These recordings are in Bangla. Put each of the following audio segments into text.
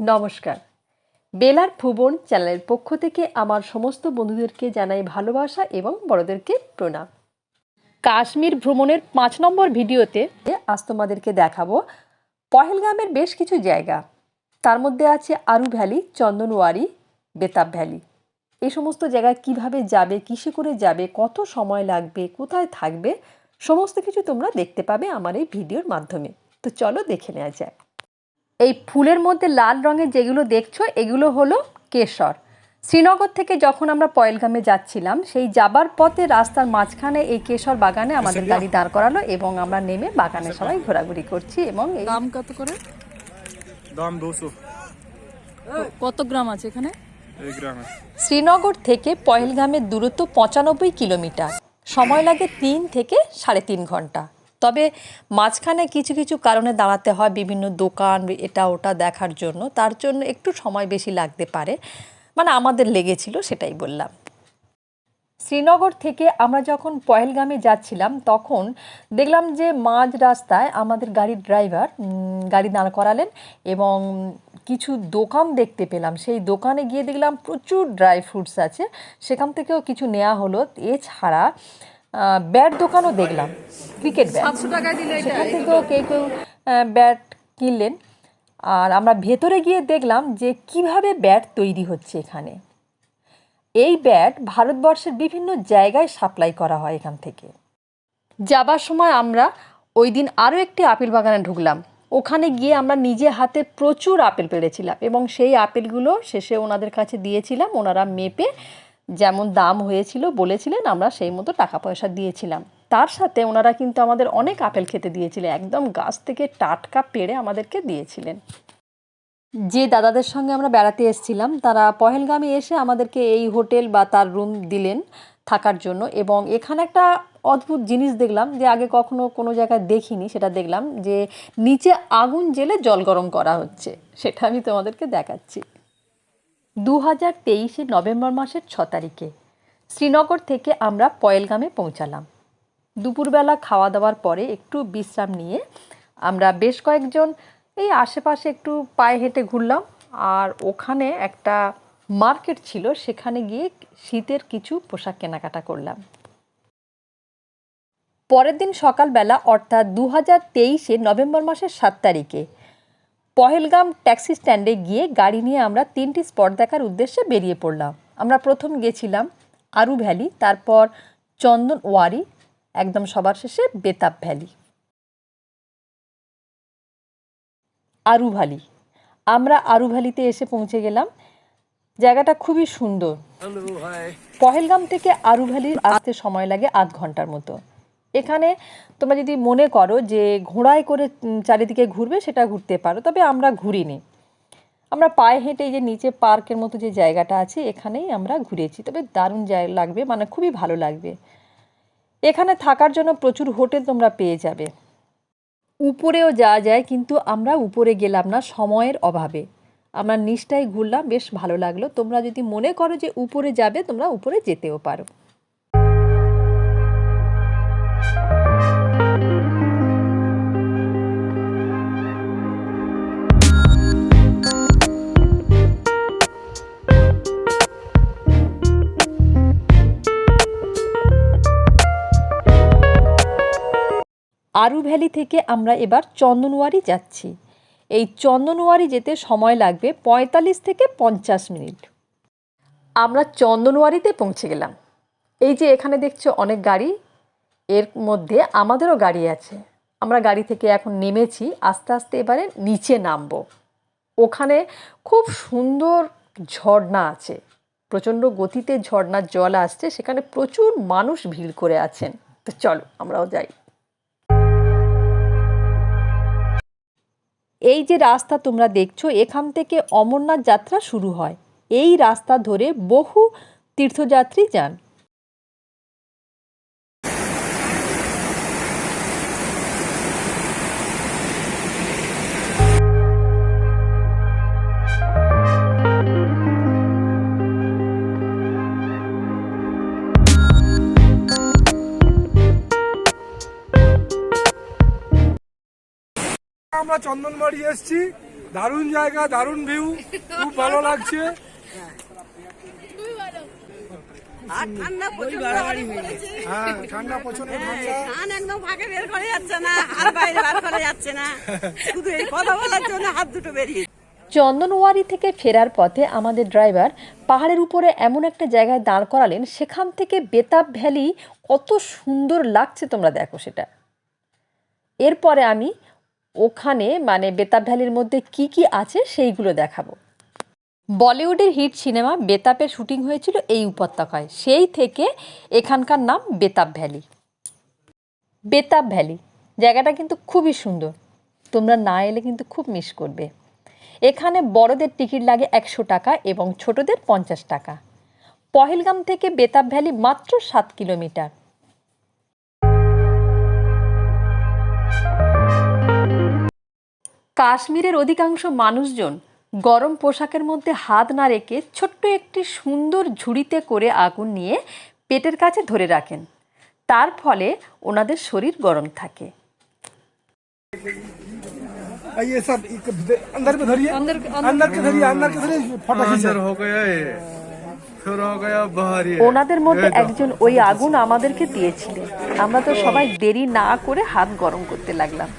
নমস্কার। বেলার ভুবন চ্যানেলের পক্ষ থেকে আমার সমস্ত বন্ধুদেরকে জানাই ভালোবাসা এবং বড়দেরকে প্রণাম। কাশ্মীর ভ্রমণের পাঁচ নম্বর ভিডিওতে আজ তোমাদেরকে দেখাবো পহেলগামের বেশ কিছু জায়গা। তার মধ্যে আছে আরু ভ্যালি, চন্দনওয়ারি, বেতাব ভ্যালি। এই সমস্ত জায়গায় কীভাবে যাবে, কিসে করে যাবে, কত সময় লাগবে, কোথায় থাকবে, সমস্ত কিছু তোমরা দেখতে পাবে আমার এই ভিডিওর মাধ্যমে। তো চলো দেখে নেওয়া যাক। এই ফুলের মধ্যে লাল রঙের যেগুলো দেখছ এগুলো হলো কেশর। শ্রীনগর থেকে যখন আমরা পয়েলগামে যাচ্ছিলাম সেই যাবার পথে রাস্তার মাঝখানে এই কেশর বাগানে আমাদের গাড়ি দাঁড় করালো এবং আমরা নেমে বাগানে সবাই ঘোরাঘুরি করছি এবং এই দাম কত করে? দাম দুশো। কত গ্রাম আছে এখানে? শ্রীনগর থেকে পহেলগামের দূরত্ব পঁচানব্বই কিলোমিটার। সময় লাগে তিন থেকে সাড়ে তিন ঘণ্টা। তবে মাঝখানে কিছু কিছু কারণে দাঁড়াতে হয় বিভিন্ন দোকান, এটা, ওটা দেখার জন্য। তার জন্য একটু সময় বেশি লাগতে পারে। মানে আমাদের লেগেছিল সেটাই বললাম। শ্রীনগর থেকে আমরা যখন পহেলগামে যাচ্ছিলাম, তখন দেখলাম যে মাঝ রাস্তায় আমাদের গাড়ির ড্রাইভার গাড়ি দাঁড় করালেন এবং কিছু দোকান দেখতে পেলাম। সেই দোকানে গিয়ে দেখলাম প্রচুর ড্রাই ফ্রুটস আছে। সেখান থেকেও কিছু নেওয়া হলো। এছাড়া ব্যাট দোকানও দেখলাম ক্রিকেট ব্যাট সেখান থেকেও কেউ কেউ ব্যাট কিনলেন। আর আমরা ভেতরে গিয়ে দেখলাম যে কীভাবে ব্যাট তৈরি হচ্ছে এখানে। এই ব্যাট ভারতবর্ষের বিভিন্ন জায়গায় সাপ্লাই করা হয় এখান থেকে। যাবার সময় আমরা ওই দিন আরও একটি আপেল বাগানে ঢুকলাম। ওখানে গিয়ে আমরা নিজে হাতে প্রচুর আপেল পেড়েছিলাম এবং সেই আপেলগুলো শেষে ওনাদের কাছে দিয়েছিলাম ওনারা মেপে যেমন দাম হয়েছিল, বলেছিলেন, আমরা সেই মতো টাকা পয়সা দিয়েছিলাম। তার সাথে ওনারা কিন্তু আমাদের অনেক আপেল খেতে দিয়েছিলেন, একদম গাছ থেকে টাটকা পেড়ে আমাদেরকে দিয়েছিলেন। যে দাদাদের সঙ্গে আমরা বেড়াতে এসেছিলাম, তারা পহেলগামে এসে আমাদেরকে এই হোটেল বা তার রুম দিলেন থাকার জন্য এবং এখানে একটা অদ্ভুত জিনিস দেখলাম যে আগে কখনো কোনো জায়গায় দেখিনি, সেটা দেখলাম যে নিচে আগুন জেলে জল গরম করা হচ্ছে, সেটা আমি তোমাদেরকে দেখাচ্ছি। দু হাজার তেইশে নভেম্বর মাসের ছ তারিখে শ্রীনগর থেকে আমরা পয়েলগামে পৌঁছালাম। দুপুরবেলা খাওয়া দাওয়ার পরে একটু বিশ্রাম নিয়ে আমরা বেশ কয়েকজন এই আশেপাশে একটু পায়ে হেঁটে ঘুরলাম আর ওখানে একটা মার্কেট ছিল, সেখানে গিয়ে শীতের কিছু পোশাক কেনাকাটা করলাম। পরের দিন সকালবেলা, অর্থাৎ দু হাজার তেইশে নভেম্বর মাসের সাত তারিখে পহেলগাম ট্যাক্সি স্ট্যান্ডে গিয়ে গাড়ি নিয়ে আমরা তিনটি স্পট দেখার উদ্দেশ্যে বেরিয়ে পড়লাম। আমরা প্রথম গেছিলাম আরু ভ্যালি তারপর চন্দন ওয়ারি একদম সবার শেষে বেতাব ভ্যালি। আরু ভ্যালি। আমরা আরু ভ্যালিতে এসে পৌঁছে গেলাম। জায়গাটা খুবই সুন্দর। পহেলগাম থেকে আরু ভ্যালি আসতে সময় লাগে আধ ঘণ্টার মতো। এখানে তোমরা যদি মনে করো যে ঘোড়ায় করে চারিদিকে ঘুরবে, সেটা ঘুরতে পারো। তবে আমরা ঘুরিনি। আমরা পায়ে হেঁটে যে নিচে পার্কের মতো যে জায়গাটা আছে, এখানেই আমরা ঘুরেছি। তবে দারুণ জায়গা লাগবে মানে খুবই ভালো লাগবে। এখানে থাকার জন্য প্রচুর হোটেল তোমরা পেয়ে যাবে। উপরেও যাওয়া যায়, কিন্তু আমরা উপরে গেলাম না সময়ের অভাবে। আমরা নিচটাই ঘুরলাম, বেশ ভালো লাগল। তোমরা যদি মনে করো যে উপরে যাবে, তোমরা উপরে যেতেও পারো। আরু ভ্যালি থেকে আমরা এবার চন্দনওয়ারি যাচ্ছি। এই চন্দনওয়ারি যেতে সময় লাগবে পঁয়তাল্লিশ থেকে পঞ্চাশ মিনিট। আমরা চন্দনওয়ারিতে পৌঁছে গেলাম। এই যে এখানে দেখছ অনেক গাড়ি, এর মধ্যে আমাদেরও গাড়ি আছে। আমরা গাড়ি থেকে এখন নেমেছি, আস্তে আস্তে এবারে নিচে নামব। ওখানে খুব সুন্দর ঝর্ণা আছে। প্রচণ্ড গতিতে ঝর্ণার জল আসছে, সেখানে প্রচুর মানুষ ভিড় করে আছেন। তো চলো আমরাও যাই। এই যে রাস্তা তোমরা দেখছ, এখান থেকে অমরনাথ যাত্রা শুরু হয়। এই রাস্তা ধরে বহু তীর্থযাত্রী যান। আমরা চন্দনবাড়ি এসেছি। দারুণ জায়গা দারুণ ভিউ খুব ভালো লাগছে। আর ঠান্ডা। হ্যাঁ ঠান্ডা প্রচণ্ড ঠান্ডা। একদম ফাঁকে বের করে যাচ্ছে না আর বাইরে বার করে যাচ্ছে না। শুধু এই কথা বলার জন্য হাত দুটো বেরিয়ে চন্দনওয়ারি থেকে ফেরার পথে আমাদের ড্রাইভার পাহাড়ের উপরে এমন একটা জায়গায় দাঁড় করালেন সেখান থেকে বেতাব ভ্যালি কত সুন্দর লাগছে তোমরা দেখো সেটা। এরপরে আমি ওখানে মানে বেতাব ভ্যালির মধ্যে কি কি আছে সেইগুলো দেখাবো। বলিউডের হিট সিনেমা বেতাপের শুটিং হয়েছিল এই উপত্যকায়। সেই থেকে এখানকার নাম বেতাব ভ্যালি। বেতাব ভ্যালি। জায়গাটা কিন্তু খুবই সুন্দর। তোমরা না এলে কিন্তু খুব মিস করবে। এখানে বড়দের টিকিট লাগে একশো টাকা এবং ছোটদের পঞ্চাশ টাকা। পহেলগাম থেকে বেতাব ভ্যালি মাত্র সাত কিলোমিটার। কাশ্মীরের অধিকাংশ মানুষজন গরম পোশাকের মধ্যে হাত না রেখে ছোট্ট একটি সুন্দর ঝুড়িতে করে আগুন নিয়ে পেটের কাছে ধরে রাখেন তার ফলে ওনাদের শরীর গরম থাকে और ये सब एक अंदर में धरिए अंदर अंदर के धरिए अंदर के धरिए फोटो खींचे अंदर हो गया ये फिर हो गया बाहर ये ওনাদের মধ্যে একজন ওই আগুন আমাদেরকে দিয়েছিলেন আমরা তো সবাই দেরি না করে হাত গরম করতে লাগলাম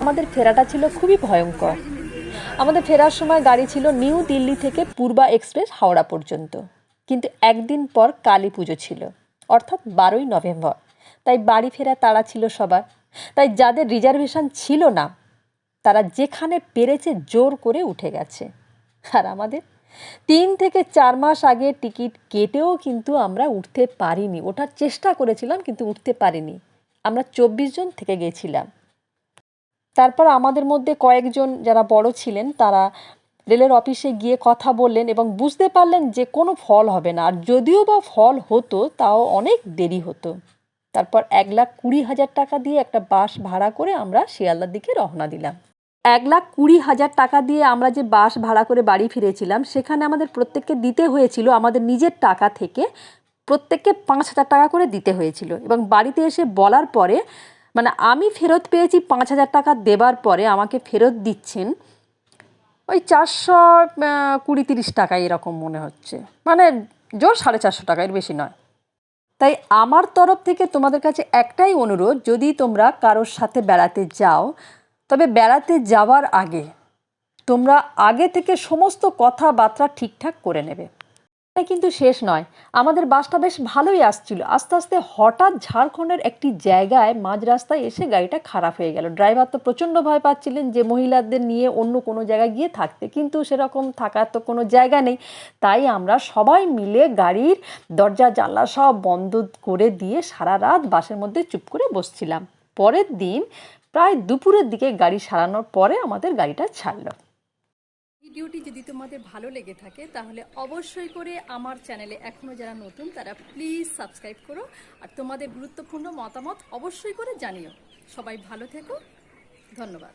আমাদের ফেরাটা ছিল খুবই ভয়ঙ্কর। আমাদের ফেরার সময় গাড়ি ছিল নিউ দিল্লি থেকে পূর্বা এক্সপ্রেস হাওড়া পর্যন্ত। কিন্তু একদিন পর কালী পুজো ছিল, অর্থাৎ বারোই নভেম্বর। তাই বাড়ি ফেরা তাড়া ছিল সবার। তাই যাদের রিজার্ভেশন ছিল না, তারা যেখানে পেরেছে জোর করে উঠে গেছে। আর আমাদের তিন থেকে চার মাস আগে টিকিট কেটেও কিন্তু আমরা উঠতে পারিনি। ওঠার চেষ্টা করেছিলাম কিন্তু উঠতে পারিনি। আমরা চব্বিশ জন থেকে গেছিলাম। তারপর আমাদের মধ্যে কয়েকজন যারা বড় ছিলেন, তারা রেলের অফিসে গিয়ে কথা বললেন এবং বুঝতে পারলেন যে কোনো ফল হবে না। আর যদিও বা ফল হতো, তাও অনেক দেরি হতো। তারপর এক লাখ কুড়ি হাজার টাকা দিয়ে একটা বাস ভাড়া করে আমরা শিয়ালদার দিকে রওনা দিলাম। এক লাখ কুড়ি হাজার টাকা দিয়ে আমরা যে বাস ভাড়া করে বাড়ি ফিরেছিলাম, সেখানে আমাদের প্রত্যেককে দিতে হয়েছিল আমাদের নিজের টাকা থেকে প্রত্যেককে পাঁচ হাজার টাকা করে দিতে হয়েছিল। এবং বাড়িতে এসে বলার পরে মানে আমি ফেরত পেয়েছি পাঁচ হাজার টাকা দেবার পরে আমাকে ফেরত দিচ্ছেন ওই চারশো কুড়ি, তিরিশ টাকা এরকম মনে হচ্ছে। মানে জোর সাড়ে চারশো টাকা, এর বেশি নয়। তাই আমার তরফ থেকে তোমাদের কাছে একটাই অনুরোধ, যদি তোমরা কারোর সাথে বেড়াতে যাও, তবে বেড়াতে যাওয়ার আগে তোমরা আগে থেকে সমস্ত কথাবার্তা ঠিকঠাক করে নেবে। কিন্তু শেষ নয়। আমাদের বাসটা বেশ ভালোই আসছিল। আস্তে আস্তে হঠাৎ ঝাড়খণ্ডের একটি জায়গায় মাঝ রাস্তায় এসে গাড়িটা খারাপ হয়ে গেল। ড্রাইভার তো প্রচণ্ড ভয় পাচ্ছিলেন যে মহিলাদের নিয়ে অন্য কোনো জায়গায় গিয়ে থাকতে। কিন্তু সেরকম থাকার তো কোনো জায়গা নেই। তাই আমরা সবাই মিলে গাড়ির দরজা, জানলা সব বন্ধ করে দিয়ে সারা রাত বাসের মধ্যে চুপ করে বসছিলাম। পরের দিন প্রায় দুপুরের দিকে গাড়ি সারানোর পরে আমাদের গাড়িটা ছাড়লো। ভিডিওটি যদি তোমাদের ভালো লেগে থাকে, তাহলে অবশ্যই করে আমার চ্যানেলে এখনও যারা নতুন, তারা প্লিজ সাবস্ক্রাইব করো। আর তোমাদের গুরুত্বপূর্ণ মতামত অবশ্যই করে জানিও। সবাই ভালো থেকো। ধন্যবাদ।